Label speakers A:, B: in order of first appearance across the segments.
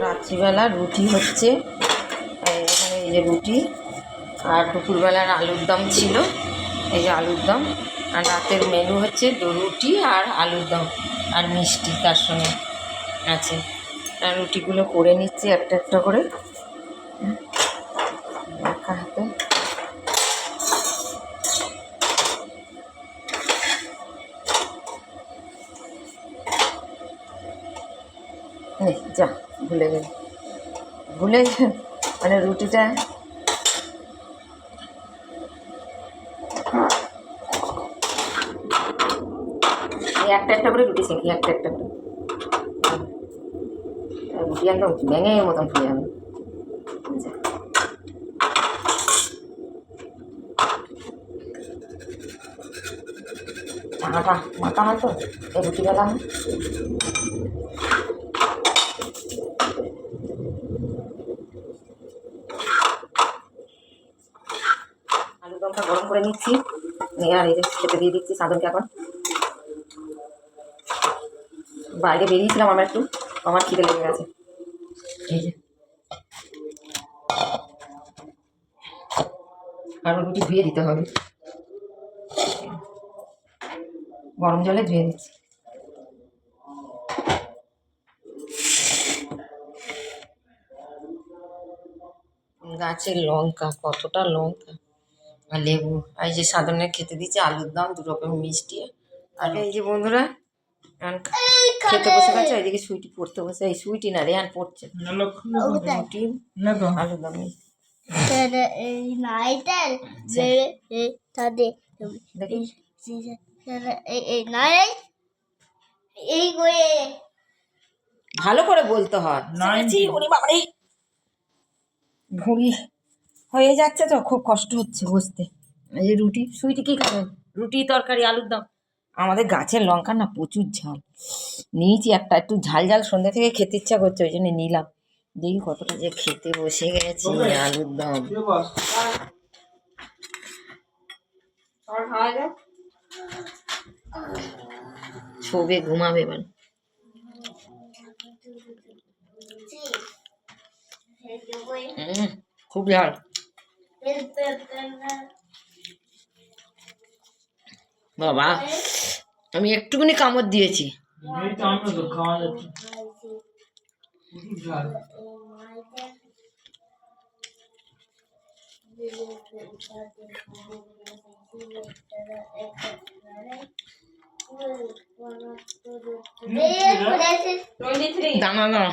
A: রাত্রিবেলা রুটি হচ্ছে। এখানে এই যে রুটি। আর দুপুরবেলার আলুর দম ছিল। এই যে আলুর দম। আর রাতের মেনু হচ্ছে রুটি আর আলুর দম আর মিষ্টি তার সঙ্গে আছে। আর রুটিগুলো করে নিচ্ছি একটা একটা করে। হাতে। এই, যা, ভুলে গেলি। ভুলে মানে রুটিটা? একটা একটা করে রুটি সেঁকি একটা একটা করে। রুটি একদম ভেঙে মতন খেয়ে যাবে। টাকাটা মাথা হয় তো? রুটি বেলা না দমটা গরম করে নিচ্ছি। আর এই যে খেতে দিয়ে দিচ্ছি সাধনকে এখন। বাইরে বেরিয়েছিলাম আমার একটু, আমার খিদে লেগে গেছে। রুটি ধুয়ে দিতে হবে। গরম জলে ধুয়ে দিচ্ছি। গাছের লঙ্কা, কতটা লঙ্কা। আর লেবু। আর এই যে সাধারণ খেতে দিচ্ছে আলুর দম দু রকম মিষ্টি আর এই যে বন্ধুরা খেতে বসে গেছে এদিকে সুইটি পড়তে বসে এই সুইটি না রেহান পড়ছে রুটি আলুর দম ভালো করে বলতে হয়। ভুঁড়ি হয়ে যাচ্ছে তো, খুব কষ্ট হচ্ছে বসতে। এই রুটি, সুইটি কি খাবেন রুটি, তরকারি, আলুর দম। আমাদের গাছের লঙ্কা না প্রচুর ঝাল। নিয়েছি একটা, একটু ঝাল ঝাল সন্ধ্যা থেকে খেতে ইচ্ছা করছে, ওই জন্য নিলাম। দেখি কতটা যে খেতে বসে গেছি আলুর দম। শোবে ঘুমাবে এবার। খুব ঝাল। বাবা আমি একটুখানি কামড় দিয়েছি। দানা দানা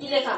B: কি লেখা?